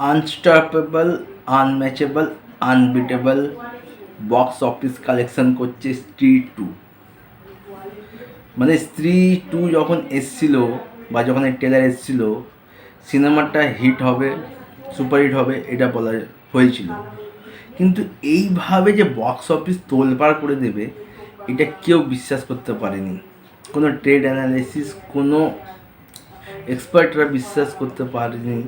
Unstoppable unmatchable unbeatable box office collection করছে Stree two মানে স্ত্রী টু যখন এসছিল বা যখন এই ট্রেলার এসছিল সিনেমাটা হিট হবে সুপারহিট হবে, এটা বলা হয়েছিল। কিন্তু এইভাবে যে বক্স অফিস তোলপাড় করে দেবে, এটা কেউ বিশ্বাস করতে পারেনি। কোনো ট্রেড অ্যানালিসিস কোনো এক্সপার্টরা বিশ্বাস করতে পারেনি।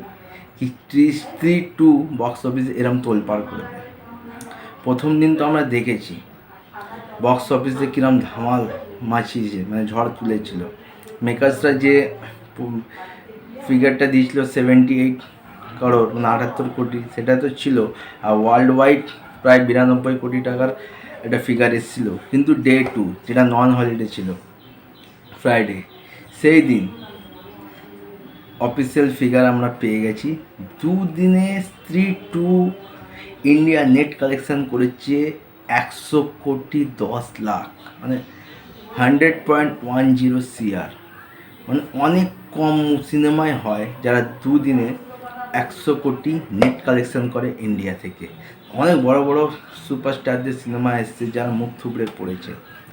কি ত্রি স্ত্রী টু বক্স অফিস এরম তোলপাড় করবে প্রথম দিন তো আমরা দেখেছি বক্স অফিসে কিরম ধামাল মাছিয়েছে মানে ঝড় তুলেছিল। মেকার্সরা যে ফিগারটা দিয়েছিল সেভেন্টি এইট করোড় মানে আটাত্তর কোটি, সেটা তো ছিল, আর ওয়ার্ল্ড ওয়াইড প্রায় বিরানব্বই কোটি টাকার একটা ফিগার এসেছিল। কিন্তু ডে টু যেটা নন হলিডে ছিল ফ্রাইডে সেই দিন অফিসিয়াল ফিগার আমরা পেয়ে গেছি। দুদিনে স্ত্রী টু ইন্ডিয়া নেট কালেকশন করেছে একশো কোটি দশ লাখ মানে hundred point one zero CR মানে অনেক কম সিনেমায় হয় যারা দুদিনে একশো কোটি নেট কালেকশন করে ইন্ডিয়া থেকে। অনেক বড় বড় সুপারস্টারদের সিনেমা এসছে যারা মুখ থুবড়ে পড়েছে।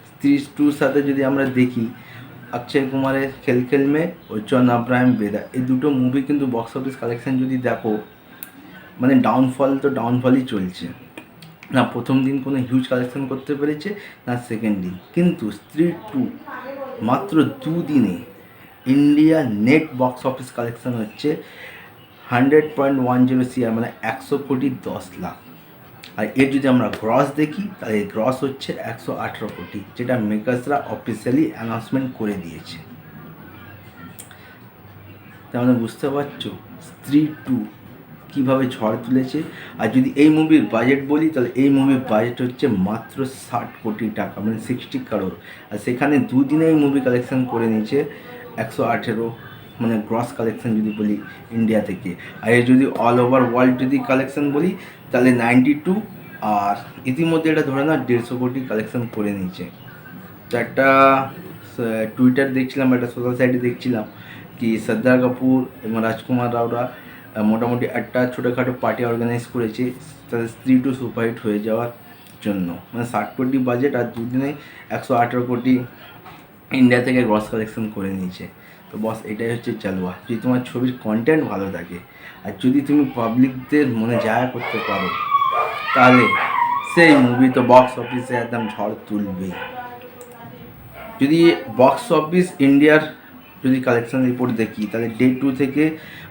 স্ত্রী টুর সাথে যদি আমরা দেখি অক্ষয় কুমারের খেল খেল মে ও জন আব্রাহিম বেদা। এই দুটো মুভি কিন্তু বক্স অফিস কালেকশন যদি দেখো মানে ডাউনফল তো ডাউনফলই চলছে। না প্রথম দিন কোনো হিউজ কালেকশন করতে পেরেছে, না সেকেন্ড দিন। কিন্তু স্ত্রী টু মাত্র দুদিনে India net box office collection হচ্ছে hundred point one zero CR মানে একশো কোটি দশ লাখ। আর এর যদি আমরা গ্রস দেখি, তাহলে গ্রস হচ্ছে একশো আঠেরো কোটি, যেটা মেকার্সরা অফিসিয়ালি অ্যানাউন্সমেন্ট করে দিয়েছে। মানে বুঝতে পারছ? স্ত্রী টু কীভাবে ঝড় তুলেছে? আর যদি এই মুভির বাজেট বলি, তাহলে এই মুভির বাজেট হচ্ছে মাত্র ষাট কোটি টাকা মানে সিক্সটি কারোর আর সেখানে দুদিনে এই মুভি কালেকশন করে নিয়েছে একশো আঠেরো মানে গ্রস কালেকশন যদি বলি ইন্ডিয়া থেকে। আর যদি অল ওভার ওয়ার্ল্ড যদি কালেকশন বলি, তাহলে নাইনটি টু আর ইতিমধ্যে এটা ধরে না দেড়শো কোটি কালেকশন করে নিয়েছে। তো একটা টুইটার দেখছিলাম, একটা সোশ্যাল সাইটে দেখছিলাম কি সর্দার কাপুর এবং রাজকুমার রাওরা মোটামুটি একটা ছোটোখাটো পার্টি অর্গানাইজ করেছে, তাদের স্ত্রী টু সুপারহিট হয়ে যাওয়ার জন্য। মানে ষাট কোটি বাজেট আর দুদিনে একশো আঠেরো কোটি ইন্ডিয়া থেকে গ্রস কালেকশন করে নিয়েছে। তো বস এটাই হচ্ছে চালুয়া। যদি তোমার ছবির কন্টেন্ট ভালো থাকে, আর যদি তুমি পাবলিকদের মনে জায়গা করতে পারো, তাহলে সেই মুভি তো বক্স অফিসে একদম ঝড় তুলবেই। যদি বক্স অফিস ইন্ডিয়ার যদি কালেকশন রিপোর্ট দেখি, তাহলে ডে টু থেকে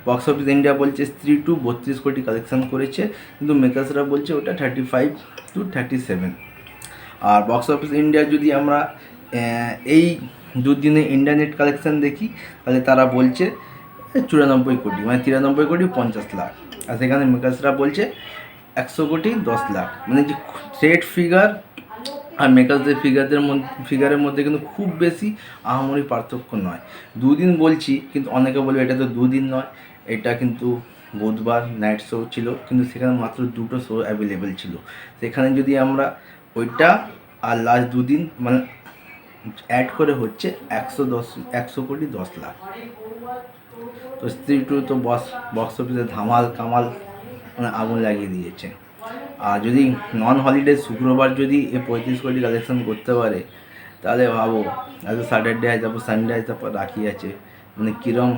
বক্স অফিস ইন্ডিয়া বলছে স্ত্রী টু বত্রিশ কোটি কালেকশন করেছে, কিন্তু মেকার্সরা বলছে ওটা thirty five to thirty seven R box office India যদি আমরা এই দুদিনে ইন্টারনেট কালেকশান দেখি, তাহলে তারা বলছে চুরানব্বই কোটি মানে তিরানব্বই কোটি পঞ্চাশ লাখ। আর সেখানে মেকার্সরা বলছে একশো কোটি দশ লাখ। মানে যে সেট ফিগার আর মেকার্সদের ফিগারদের মধ্যে ফিগারের মধ্যে কিন্তু খুব বেশি আহামরি পার্থক্য নয়। দুদিন বলছি, কিন্তু অনেকে বলবে এটা তো দুদিন নয়, এটা কিন্তু বুধবার নাইট শো ছিল, কিন্তু সেখানে মাত্র দুটো শো অ্যাভেলেবেল ছিল। সেখানে যদি আমরা ওইটা আর লাস্ট দুদিন মানে অ্যাড করে হচ্ছে একশো দশ, একশো কোটি দশ লাখ। তো স্ত্রী টু তো বক্স বক্স অফিসে ধামাল কামাল মানে আগুন লাগিয়ে দিয়েছে। আর যদি নন হলিডে শুক্রবার যদি এ পঁয়ত্রিশ কোটি কালেকশন করতে পারে, তাহলে ভাবো আজ স্যাটারডে আছে তারপর সানডে আছে তারপর রাখি আছে। মানে কীরম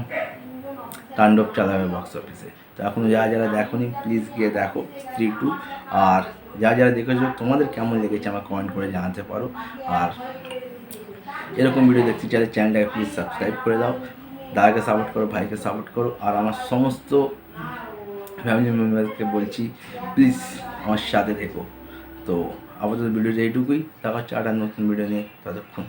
তাণ্ডব চালাবে বক্স অফিসে তো এখন যারা যারা দেখোনি প্লিজ গিয়ে দেখো স্ত্রী টু আর যারা যারা দেখেছ, তোমাদের কেমন লেগেছে আমার কমেন্ট করে জানাতে পারো। আর এরকম ভিডিও দেখতে চাইলে চ্যানেলটাকে প্লিজ সাবস্ক্রাইব করে দাও, দাদাকে সাপোর্ট করো, ভাইকে সাপোর্ট করো, আর আমার সমস্ত ফ্যামিলি মেম্বারকে বলছি প্লিজ আমার সাথে থেকো। তো আপাতত ভিডিওটা এইটুকুই, দেখা হচ্ছে আটার নতুন ভিডিও নিয়ে, ততক্ষণ।